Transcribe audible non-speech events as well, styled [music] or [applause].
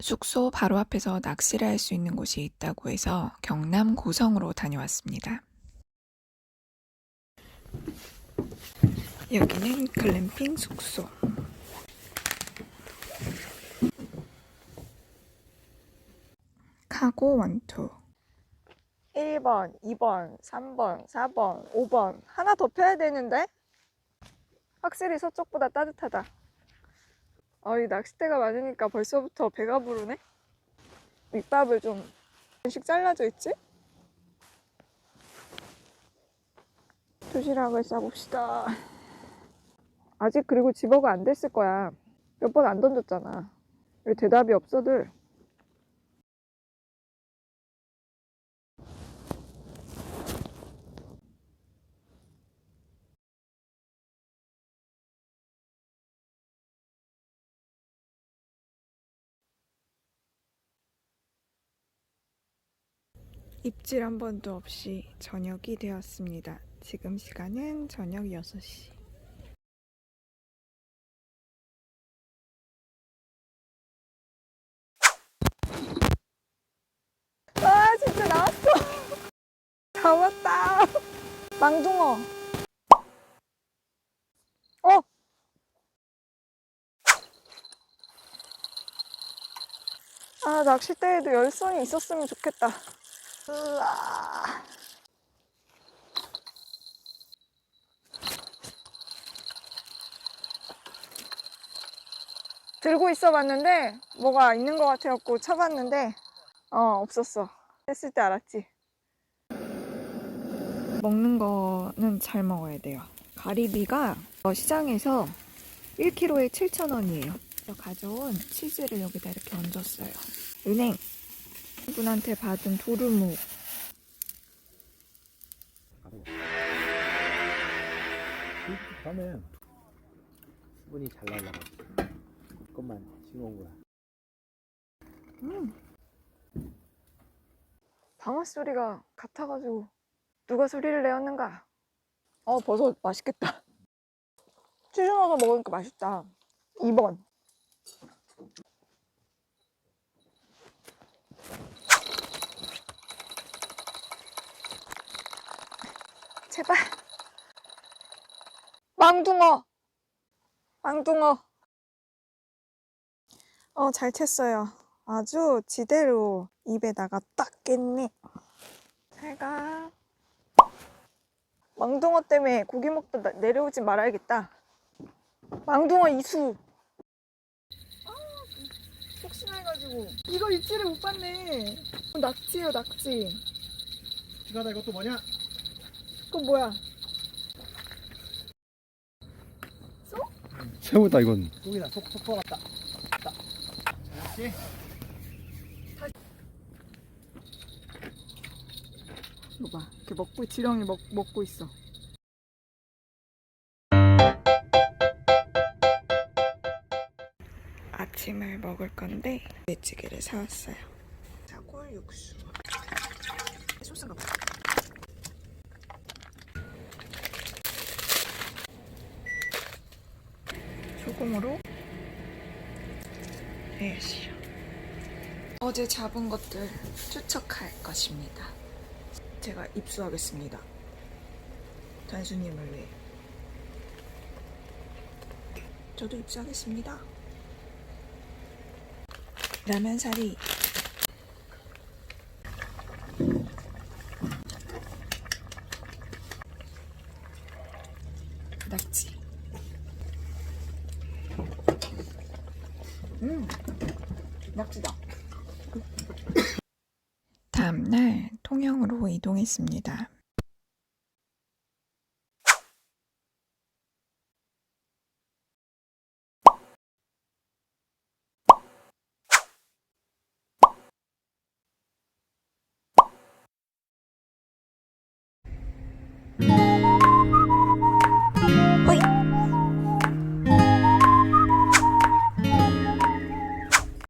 숙소 바로 앞에서 낚시를 할 수 있는 곳이 있다고 해서 경남 고성으로 다녀왔습니다. 여기는 글램핑 숙소. 카고 원투. 1번, 2번, 3번, 4번, 5번. 하나 더 펴야 되는데? 확실히 서쪽보다 따뜻하다. 어이, 낚싯대가 많으니까 벌써부터 배가 부르네? 밑밥을 좀씩 잘라져 있지? 도시락을 싸봅시다. 아직 그리고 집어가 안 됐을 거야. 몇 번 안 던졌잖아. 왜 대답이 없어들? 입질 한 번도 없이 저녁이 되었습니다. 지금 시간은 저녁 6시. 아 진짜 나왔어 [laughs] 잡았다 망둥어 어 아, 낚싯대에도 열선이 있었으면 좋겠다. 으아. 들고 있어 봤는데, 뭐가 있는 것 같아갖고 쳐봤는데, 어, 없었어. 했을 때 알았지. 먹는 거는 잘 먹어야 돼요. 가리비가 어, 시장에서 1kg에 7,000원이에요. 가져온 치즈를 여기다 이렇게 얹었어요. 은행 분한테 받은 도루묵 수분이 잘 날라가지고 그것만 싱거운 거야. 방아 소리가 같아가지고 누가 소리를 내었는가? 어 버섯 맛있겠다. [laughs] 치즈 넣어서 먹으니까 맛있다. 2번. 제발. 망둥어. 망둥어. 어, 잘 챘어요. 아주 지대로 입에다가 딱 깼네. 잘 가. 망둥어 때문에 고기 먹다 나- 내려오지 말아야겠다. 망둥어 이수. 아, 혹시나 해가지고 이거 입질을 못 봤네. 어, 낙지예요, 낙지. 시간아 이것도 뭐냐? 그건 뭐야? 새우다 이건. 속이다 속속 들어갔다. 그렇지. 이거 봐, 이렇게 먹고 지렁이 먹, 먹고 있어. 아침을 먹을 건데 배찌개를 사왔어요. 사골 육수. 소스가 봐. 소금으로 해야지요. 어제 잡은 것들 추척할 것입니다. 제가 입수하겠습니다. 단수님을 위해. 저도 입수하겠습니다. 라면 사리 낙지 음, 낙지다. 다음날 통영으로 이동했습니다. 嗯。